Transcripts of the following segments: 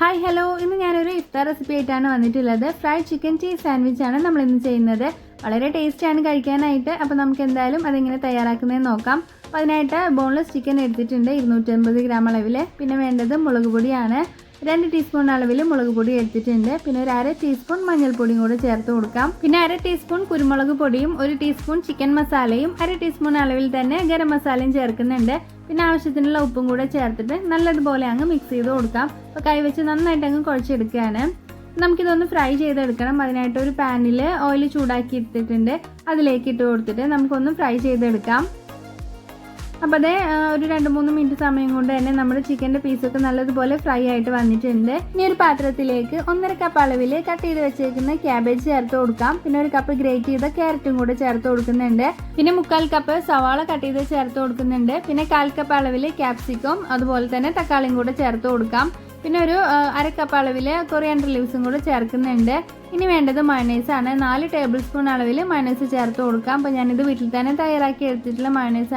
Hi hello ഇന്ന് ഞാനൊരു ഇഫ്താർ recipe ആയിട്ടാണ് വന്നിട്ടുള്ളത്. ഫ്രൈഡ് ചിക്കൻ ചീസ് സാൻഡ്വിച്ച് ആണ് നമ്മൾ ഇന്ന് ചെയ്യുന്നത്. വളരെ ടേസ്റ്റിയാണ് കഴിക്കാനായിട്ട്. അപ്പോൾ നമുക്ക് എന്തായാലും അതെങ്ങനെ തയ്യാറാക്കുന്നതെന്ന് നോക്കാം. അപ്പോൾ അതിനായിട്ട് ബോൺലെസ് ചിക്കൻ എടുത്തിട്ടുണ്ട്. ഇരുന്നൂറ്റമ്പത് ഗ്രാം അളവിൽ പിന്നെ വേണ്ടത് മുളക് പൊടിയാണ്. രണ്ട് ടീസ്പൂൺ അളവിൽ മുളക് പൊടി എടുത്തിട്ടുണ്ട്. പിന്നെ ഒരു അര ടീസ്പൂൺ മഞ്ഞൾപ്പൊടിയും കൂടെ ചേർത്ത് കൊടുക്കാം. പിന്നെ അര ടീസ്പൂൺ കുരുമുളക് പൊടിയും ഒരു ടീസ്പൂൺ ചിക്കൻ മസാലയും അര ടീസ്പൂൺ അളവിൽ തന്നെ ഗരം മസാലയും ചേർക്കുന്നുണ്ട്. പിന്നെ ആവശ്യത്തിനുള്ള ഉപ്പും കൂടെ ചേർത്തിട്ട് നല്ലതുപോലെ അങ്ങ് മിക്സ് ചെയ്ത് കൊടുക്കാം. അപ്പോൾ കൈവച്ച് നന്നായിട്ട് അങ്ങ് കുഴച്ചെടുക്കുകയാണ്. നമുക്കിതൊന്ന് ഫ്രൈ ചെയ്തെടുക്കണം. അതിനായിട്ട് ഒരു പാനിൽ ഓയിൽ ചൂടാക്കി എടുത്തിട്ടുണ്ട്. അതിലേക്ക് ഇട്ട് കൊടുത്തിട്ട് നമുക്കൊന്ന് ഫ്രൈ ചെയ്തെടുക്കാം. അപ്പോൾ അതേ ഒരു രണ്ട് മൂന്ന് മിനിറ്റ് സമയം കൊണ്ട് തന്നെ നമ്മുടെ ചിക്കന്റെ പീസൊക്കെ നല്ലതുപോലെ ഫ്രൈ ആയിട്ട് വന്നിട്ടുണ്ട്. ഇനി ഒരു പാത്രത്തിലേക്ക് ഒന്നര കപ്പ് അളവിൽ കട്ട് ചെയ്ത് വെച്ചേക്കുന്ന ക്യാബേജ് ചേർത്ത് കൊടുക്കാം. പിന്നെ ഒരു കപ്പ് ഗ്രേറ്റ് ചെയ്ത ക്യാരറ്റും കൂടെ ചേർത്ത് കൊടുക്കുന്നുണ്ട്. പിന്നെ മുക്കാൽ കപ്പ് സവാള കട്ട് ചെയ്ത് ചേർത്ത് കൊടുക്കുന്നുണ്ട്. പിന്നെ കാൽ കപ്പ് അളവിൽ ക്യാപ്സിക്കം അതുപോലെ തന്നെ തക്കാളിയും കൂടെ ചേർത്ത് കൊടുക്കാം. പിന്നെ ഒരു അര കപ്പ് അളവിൽ കൊറിയാണ്ടർ ലീവ്സും കൂടെ ചേർക്കുന്നുണ്ട്. ഇനി വേണ്ടത് മയണൈസ് ആണ്. നാല് ടേബിൾ സ്പൂൺ അളവിൽ മയണൈസ് ചേർത്ത് കൊടുക്കാം. അപ്പോൾ ഞാനിത് വീട്ടിൽ തന്നെ തയ്യാറാക്കി എടുത്തിട്ടുള്ള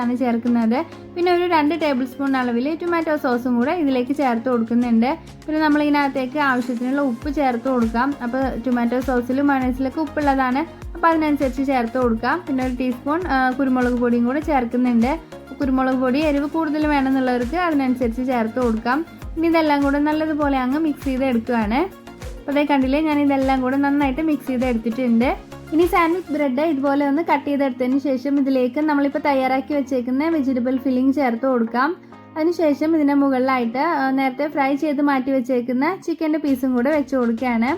ആണ് ചേർക്കുന്നത്. പിന്നെ ഒരു രണ്ട് ടേബിൾ സ്പൂൺ അളവിൽ ടൊമാറ്റോ സോസും കൂടെ ഇതിലേക്ക് ചേർത്ത് കൊടുക്കുന്നുണ്ട്. പിന്നെ നമ്മൾ ഇതിനകത്തേക്ക് ആവശ്യത്തിനുള്ള ഉപ്പ് ചേർത്ത് കൊടുക്കാം. അപ്പോൾ ടൊമാറ്റോ സോസിലും മയണൈസിലൊക്കെ ഉപ്പുള്ളതാണ്. അപ്പോൾ അതിനനുസരിച്ച് ചേർത്ത് കൊടുക്കാം. പിന്നെ ഒരു ടീസ്പൂൺ കുരുമുളക് പൊടിയും കൂടെ ചേർക്കുന്നുണ്ട്. കുരുമുളക് പൊടി എരിവ് കൂടുതൽ വേണമെന്നുള്ളവർക്ക് അതിനനുസരിച്ച് ചേർത്ത് കൊടുക്കാം. ഇനി ഇതെല്ലാം കൂടെ നല്ലതുപോലെ അങ്ങ് മിക്സ് ചെയ്ത് എടുക്കുകയാണ് അപ്പോൾ അതേ കണ്ടില്ലേ ഞാൻ ഇതെല്ലാം കൂടെ നന്നായിട്ട് മിക്സ് ചെയ്ത് എടുത്തിട്ടുണ്ട് ഇനി സാൻഡ്വിച്ച് ബ്രെഡ് ഇതുപോലെ ഒന്ന് കട്ട് ചെയ്തെടുത്തതിന് ശേഷം ഇതിലേക്ക് നമ്മളിപ്പോൾ തയ്യാറാക്കി വെച്ചേക്കുന്ന വെജിറ്റബിൾ ഫില്ലിംഗ് ചേർത്ത് കൊടുക്കാം. അതിനുശേഷം ഇതിന്റെ മുകളിലായിട്ട് നേരത്തെ ഫ്രൈ ചെയ്ത് മാറ്റി വെച്ചേക്കുന്ന ചിക്കന്റെ പീസും കൂടെ വെച്ച് കൊടുക്കുകയാണ്.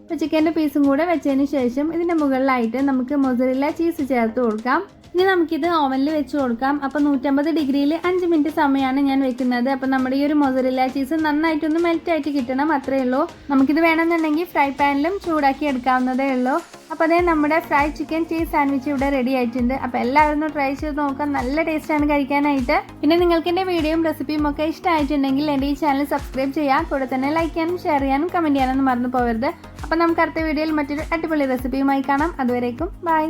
അപ്പോൾ ചിക്കന്റെ പീസും കൂടെ വെച്ചതിന് ശേഷം ഇതിന്റെ മുകളിലായിട്ട് നമുക്ക് മൊസറില്ല ചീസ് ചേർത്ത് കൊടുക്കാം. ഇനി നമുക്കിത് ഓവനിൽ വെച്ച് കൊടുക്കാം. അപ്പോൾ നൂറ്റമ്പത് ഡിഗ്രിയിൽ അഞ്ച് മിനിറ്റ് സമയമാണ് ഞാൻ വെക്കുന്നത്. അപ്പോൾ നമ്മുടെ ഈ ഒരു മൊസറില്ല ചീസ് നന്നായിട്ടൊന്ന് മെൽറ്റായിട്ട് കിട്ടണം അത്രയേ ഉള്ളൂ. നമുക്കിത് വേണമെന്നുണ്ടെങ്കിൽ ഫ്രൈ പാനിലും ചൂടാക്കി എടുക്കാവുന്നതേ ഉള്ളൂ. അപ്പോൾ അതേ നമ്മുടെ ഫ്രൈ ചിക്കൻ ചീസ് സാൻഡ്വിച്ച് ഇവിടെ റെഡി ആയിട്ടുണ്ട്. അപ്പോൾ എല്ലാവരും ഒന്ന് ട്രൈ ചെയ്ത് നോക്കാം. നല്ല ടേസ്റ്റാണ് കഴിക്കാനായിട്ട്. പിന്നെ നിങ്ങൾക്ക് എന്റെ വീഡിയോയും റെസിപ്പിയും ഒക്കെ ഇഷ്ടമായിട്ടുണ്ടെങ്കിൽ എന്റെ ഈ ചാനൽ സബ്സ്ക്രൈബ് ചെയ്യാം കൂടെ തന്നെ ലൈക്ക് ചെയ്യാനും ഷെയർ ചെയ്യാനും കമന്റ് ചെയ്യാനൊന്നും മറന്നു പോകരുത്. അപ്പോൾ നമുക്ക് അടുത്ത വീഡിയോയിൽ മറ്റൊരു അടിപൊളി റെസിപ്പിയുമായി കാണാം. അതുവരേക്കും ബൈ